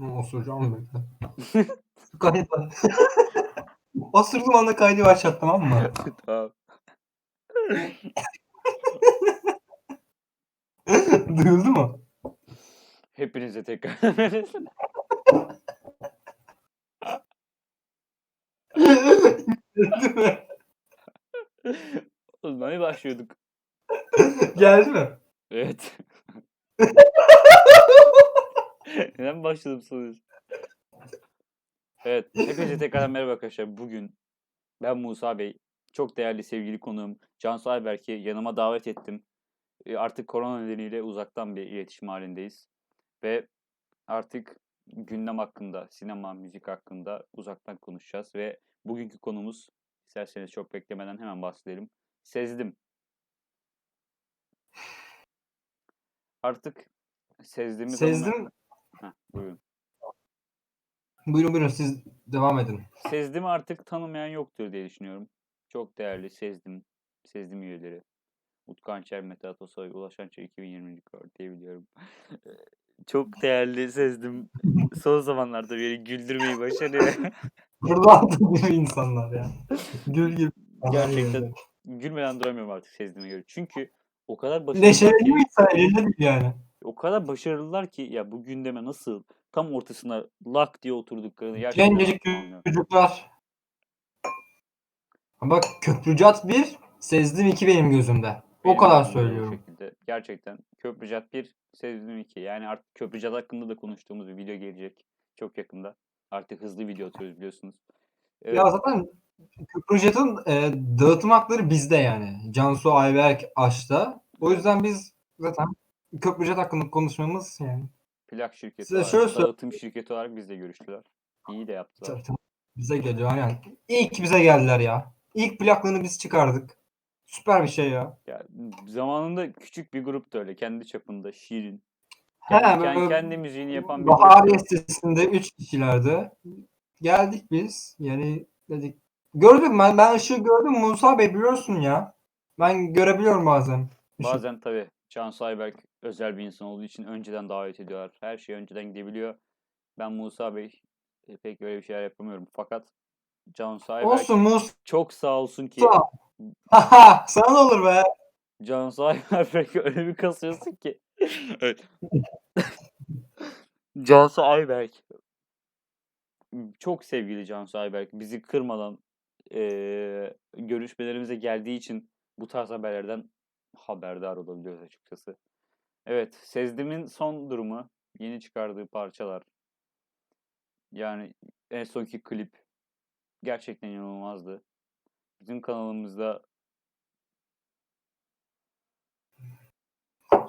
Osuracağım bekle. Kaydı. Osurduğum anda kaydı başlat tamam mı? Tamam. Duyuldu mu? Hepinize tekrar Geldi mi? Oğlum hani başlıyorduk. Geldi mi? Evet. Neden başladım sanıyorsun? Evet. Hepinize tekrardan merhaba arkadaşlar. Bugün ben Musa Bey. Çok değerli sevgili konuğum Cansu Ayberk'i yanıma davet ettim. E, Artık korona nedeniyle uzaktan bir iletişim halindeyiz. Ve artık gündem hakkında, sinema, müzik hakkında uzaktan konuşacağız. Ve bugünkü konumuz, isterseniz çok beklemeden hemen bahsedelim. Sezdim. Artık Sezdim'i Sezdim. Heh, buyurun. Buyurun buyurun siz devam edin. Sezdim'i artık tanımayan yoktur diye düşünüyorum. Çok değerli Sezdim, Sezdim üyeleri. Utku Hançer, Mete Atasoy, Ulaş Hançer 2020. kor diye biliyorum. Çok değerli Sezdim. Son zamanlarda beni güldürmeyi başarıyor. Buradan gibi insanlar ya. Gül gibi. Gerçekten gülmeden duramıyorum artık Sezdim'e göre. Çünkü o kadar başarılı Neşeli mi insan elinde değil yani. O kadar başarılılar ki ya bu gündeme nasıl tam ortasına lak diye oturduklarını gerçekten Gencecik çocuklar. Bak Köprücat 1, Sezdim 2 benim gözümde. O Benim kadar söylüyorum. şekilde. Gerçekten Köprücat 1, Sezdim 2. Yani artık Köprücat hakkında da konuştuğumuz bir video gelecek. Çok yakında. Artık hızlı video atıyoruz biliyorsunuz. Evet, Ya zaten Köprücat'ın e, dağıtım hakları bizde yani. Cansu Ayberk Aş'ta. O yüzden biz zaten Köprücat hakkında konuşmamız yani. plak şirketi size olarak, şöyle söyle- dağıtım şirketi olarak bizle görüştüler. İyi de yaptılar. Tabii, tabii. Bize geliyor yani. İlk bize geldiler ya. İlk plaklarını biz çıkardık. Süper bir şey ya. Ya, zamanında küçük bir gruptu öyle. Kendi çapında. Şirin. He, Kendi, böyle- kendi, kendi müziğini yapan bir Bahariye gruptu. sitesinde 3 kişilerdi. Geldik biz. Yani dedik. Gördüm ben. Ben ışığı gördüm. Musa Bey biliyorsun ya. Ben görebiliyorum bazen. Işık. Bazen tabii Cansu Ayberk özel bir insan olduğu için önceden davet ediyorlar. Her şey önceden gidebiliyor. Ben Musa Bey e, pek öyle bir şeyler yapamıyorum. Fakat Cansu Ayberk Olsun Musa. çok sağ olsun ki Haha, Sana ne olur be. Cansu Ayberk öyle bir kasıyorsun ki. evet. Cansu Ayberk. Çok sevgili Cansu Ayberk. Bizi kırmadan eee, görüşmelerimize geldiği için bu tarz haberlerden haberdar olabiliyoruz açıkçası. Evet, Sezdim'in son durumu, yeni çıkardığı parçalar. Yani en sonki klip gerçekten inanılmazdı. Bizim kanalımızda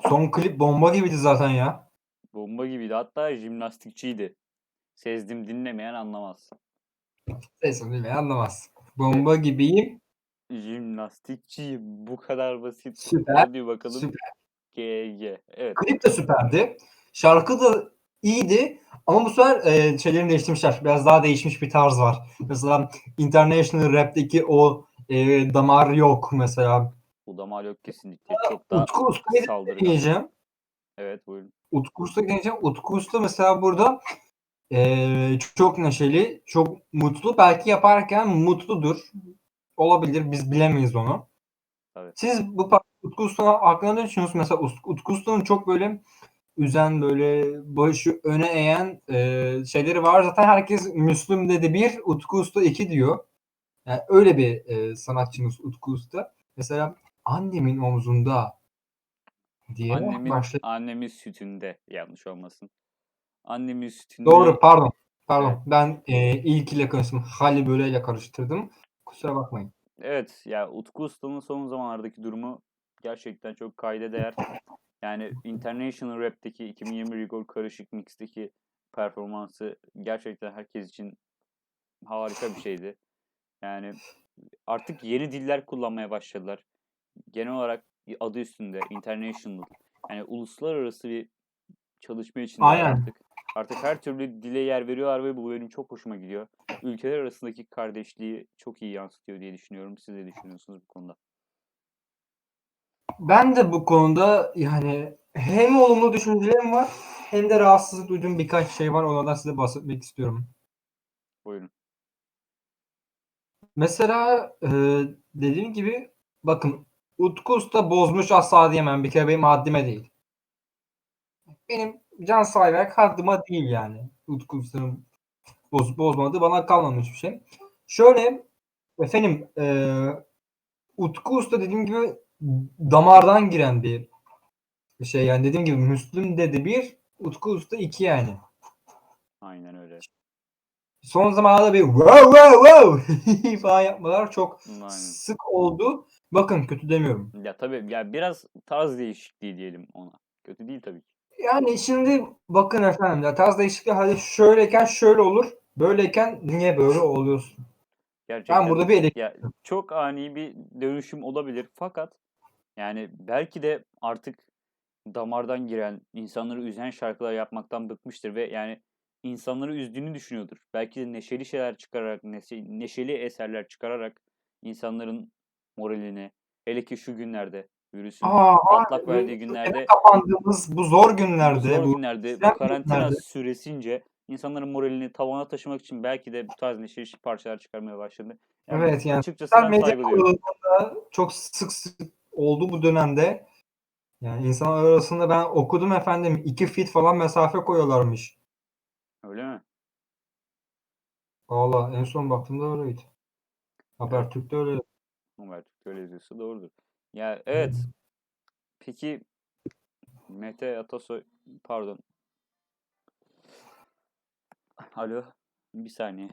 Son klip bomba gibiydi zaten ya. Bomba gibiydi. Hatta jimnastikçiydi. Sezdim dinlemeyen anlamaz. Neyse bilmeyen anlamaz. Bomba gibiyim. Jimnastikçiyim. Bu kadar basit. Süper. Hadi bakalım. Süper. GG. Evet. Klip de süperdi. Şarkı da iyiydi. Ama bu sefer e, şeylerini değiştirmişler. Biraz daha değişmiş bir tarz var. Mesela International Rap'teki o e, damar yok mesela. Bu da mal yok kesinlikle. Çok daha Utku saldırgan. diyeceğim. Evet buyurun. Utku Usta diyeceğim. Utku Usta mesela burada e, çok neşeli, çok mutlu. Belki yaparken mutludur. Olabilir. Biz bilemeyiz onu. Tabii. Siz bu par- Utku Usta hakkında ne düşünüyorsunuz? Mesela Ut- Utku Usta'nın çok böyle üzen böyle başı öne eğen e, şeyleri var. Zaten herkes Müslüm dedi bir, Utku Usta iki diyor. Yani öyle bir e, sanatçımız Utku Usta. Mesela annemin omzunda diye Annemin, başlıyor. annemin sütünde yanlış olmasın. Annemin sütünde. Doğru pardon. Pardon. Ben e, ilk ile karıştırdım. Hali böreyle karıştırdım. Kusura bakmayın. Evet ya Utku Usta'nın son zamanlardaki durumu gerçekten çok kayda değer. Yani International Rap'teki 2020 Rigor Karışık Mix'teki performansı gerçekten herkes için harika bir şeydi. Yani artık yeni diller kullanmaya başladılar. Genel olarak adı üstünde International. Yani uluslararası bir çalışma Aynen. artık. Artık her türlü dile yer veriyorlar ve bu benim çok hoşuma gidiyor. Ülkeler arasındaki kardeşliği çok iyi yansıtıyor diye düşünüyorum. Siz ne düşünüyorsunuz bu konuda? Ben de bu konuda yani hem olumlu düşüncelerim var hem de rahatsızlık duyduğum birkaç şey var. Onlardan size bahsetmek istiyorum. Buyurun. Mesela e, dediğim gibi bakın Utku Usta bozmuş asla diyemem. Bir kere benim haddime değil. Benim Can Sayberk haddıma değil yani. Utku Usta'nın bozup bozmadığı bana kalmamış bir şey. Şöyle efendim e, Utku Usta dediğim gibi damardan giren bir şey yani dediğim gibi Müslüm dedi bir Utku Usta iki yani. Aynen öyle. Son zamanlarda bir wow wow wow falan yapmalar çok Aynen. sık oldu. Bakın kötü demiyorum. Ya tabii ya biraz tarz değişikliği diyelim ona. Kötü değil tabii ki. Yani şimdi bakın efendim ya tarz değişikliği hadi şöyleyken şöyle olur. Böyleyken niye böyle oluyorsun? Gerçekten Ben burada bir elektrik ya çok ani bir dönüşüm olabilir fakat yani belki de artık damardan giren, insanları üzen şarkılar yapmaktan bıkmıştır ve yani insanları üzdüğünü düşünüyordur. Belki de neşeli şeyler çıkararak, neşe- neşeli eserler çıkararak insanların moralini, hele ki şu günlerde virüsün Aa, patlak abi, verdiği günlerde kapandığımız bu zor bu günlerde zor bu günlerde, bu sıcak karantina günlerde süresince insanların moralini tavana taşımak için belki de bu tarz neşeli parçalar çıkarmaya başladı. Yani evet yani açıkçası ben saygı duyuyorum. çok sık sık oldu bu dönemde. Yani insanlar arasında ben okudum efendim iki fit falan mesafe koyuyorlarmış. Öyle mi? Valla en son baktığımda öyleydi. Habertürk'te öyle. Habertürk öyle yazıyorsa doğrudur. Ya evet. Peki Mete Atasoy pardon. Alo. Bir saniye.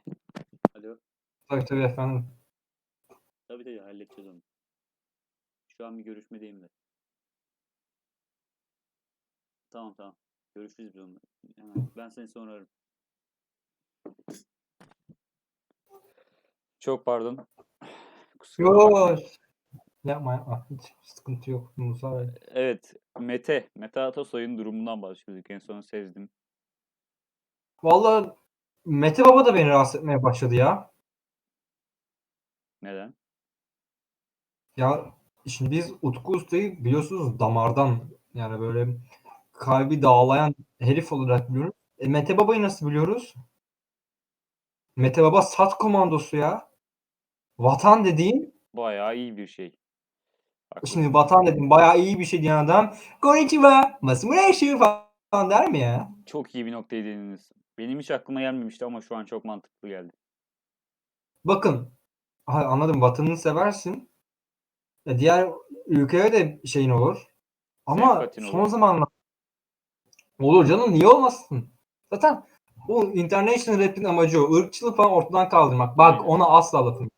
Alo. Tabii tabii efendim. Tabii tabii halledeceğiz onu. Şu an bir görüşmedeyim de. Tamam tamam. Görüşürüz biz onunla. Hemen. Ben seni sonra ararım. Çok pardon. Kusura bakma. Yok. Yapma yapma. Hiç sıkıntı yok. Musa Bey. Evet. Mete. Mete Atasoy'un durumundan bahsediyorduk. En son sezdim. Valla Mete Baba da beni rahatsız etmeye başladı ya. Neden? Ya şimdi biz Utku Usta'yı biliyorsunuz damardan yani böyle kalbi dağlayan herif olarak biliyoruz. E, Mete Baba'yı nasıl biliyoruz? Mete Baba sat komandosu ya. Vatan dediğin Bayağı iyi bir şey. Haklısın. şimdi vatan dediğin bayağı iyi bir şey diyen adam Konnichiwa, Masureshi falan der mi ya? Çok iyi bir noktaya değindiniz. Benim hiç aklıma gelmemişti ama şu an çok mantıklı geldi. Bakın anladım vatanını seversin. E, diğer ülkeye de şeyin olur. Ama Sempatin son olur. zamanlar olur canım niye olmasın? Zaten bu international rap'in amacı o. Irkçılığı falan ortadan kaldırmak. Bak Aynen. ona asla lafım.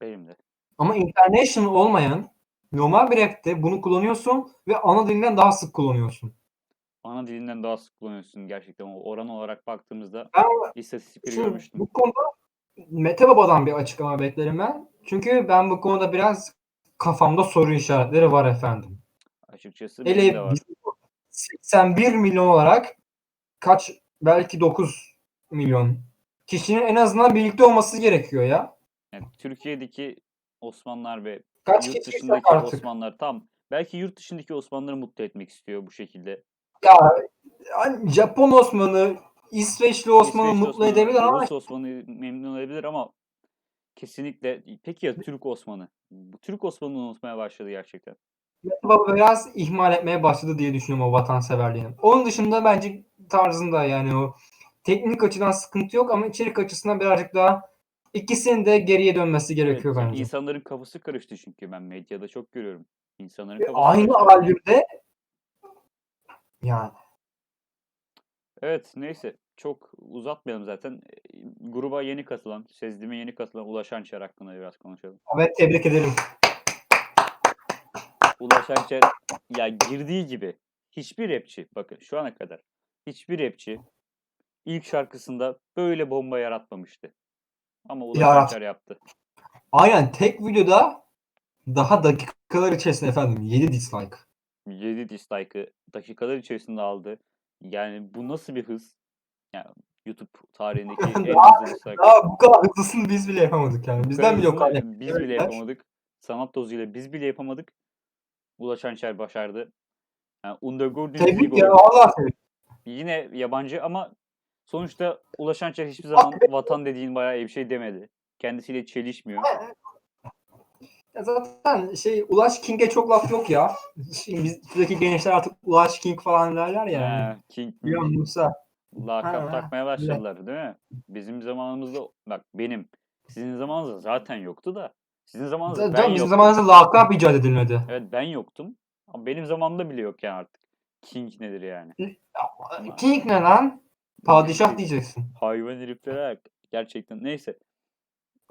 Benim de. Ama international olmayan normal bir rap'te bunu kullanıyorsun ve ana dilinden daha sık kullanıyorsun. Ana dilinden daha sık kullanıyorsun gerçekten. O oran olarak baktığımızda Ben istatistikleri görmüştüm. bu konuda Mete Baba'dan bir açıklama beklerim ben. Çünkü ben bu konuda biraz kafamda soru işaretleri var efendim. Açıkçası benim de Hele var. bizim 81 milyon olarak kaç belki 9 milyon kişinin en azından birlikte olması gerekiyor ya. Yani Türkiye'deki Osmanlılar ve Kaç yurt kişi dışındaki artık? Osmanlılar tam belki yurt dışındaki Osmanlıları mutlu etmek istiyor bu şekilde. Ya hani Japon Osman'ı, İsveçli Osman'ı İsveçli mutlu edebilir ama Rus Osman'ı memnun edebilir ama kesinlikle peki ya Türk Osman'ı? Bu Türk Osman'ını unutmaya başladı gerçekten. Baba biraz ihmal etmeye başladı diye düşünüyorum o vatanseverliğini. Onun dışında bence tarzında yani o teknik açıdan sıkıntı yok ama içerik açısından birazcık daha ikisinin de geriye dönmesi gerekiyor Evet, bence. insanların kafası karıştı çünkü ben medyada çok görüyorum. İnsanların kafası aynı albümde yani Evet neyse çok uzatmayalım zaten. Gruba yeni katılan, Sezdi'me yeni katılan Ulaş Hançer hakkında biraz konuşalım. evet tebrik ederim. Ulaş Hançer ya girdiği gibi hiçbir rapçi bakın şu ana kadar hiçbir rapçi ilk şarkısında böyle bomba yaratmamıştı. Ama Ulaş Yarat- Hançer yaptı. Aynen tek videoda daha dakikalar içerisinde efendim 7 dislike. 7 dislike'ı dakikalar içerisinde aldı. Yani bu nasıl bir hız? Yani YouTube tarihindeki en hızlı. Daha bu kadar hızlısını biz bile yapamadık yani. Bizden bile yok. hani. Biz bile yapamadık. Sanat dozuyla biz bile yapamadık. Ulaş Hançer başardı. Yani Underground Tebrik ya tebrik. yine yabancı ama sonuçta Ulaşan Çak hiçbir zaman vatan dediğin bayağı iyi bir şey demedi. Kendisiyle çelişmiyor. Ya zaten şey Ulaş King'e çok laf yok ya. Şimdi biz buradaki gençler artık Ulaş King falan derler ya. Yani. He, King musun Musa? lakap Ha, takmaya başladılar değil mi? Bizim zamanımızda bak benim sizin zamanınızda zaten yoktu da sizin zamanınızda ben bizim yoktum. zamanımızda lakap icat edilmedi. Evet ben yoktum. Ama benim zamanımda bile yok yani artık. King nedir yani? King ne lan? Padişah diyeceksin. Hayvan heriflere. Gerçekten. Neyse.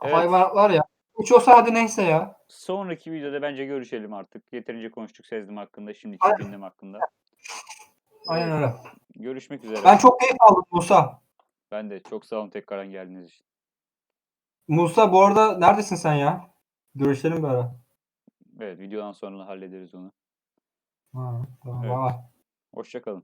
Evet. Hayvanatlar ya. Hiç olsa hadi neyse ya. Sonraki videoda bence görüşelim artık. Yeterince konuştuk Sezdim hakkında. Şimdi Aynen. Çipindim hakkında. Aynen öyle. Görüşmek üzere. Ben çok keyif aldım Musa. Ben de çok sağ olun tekrardan geldiğiniz için. Musa bu arada neredesin sen ya? Görüşelim bir ara. Evet videodan sonra hallederiz onu. Ha, tamam. Evet. Hoşçakalın.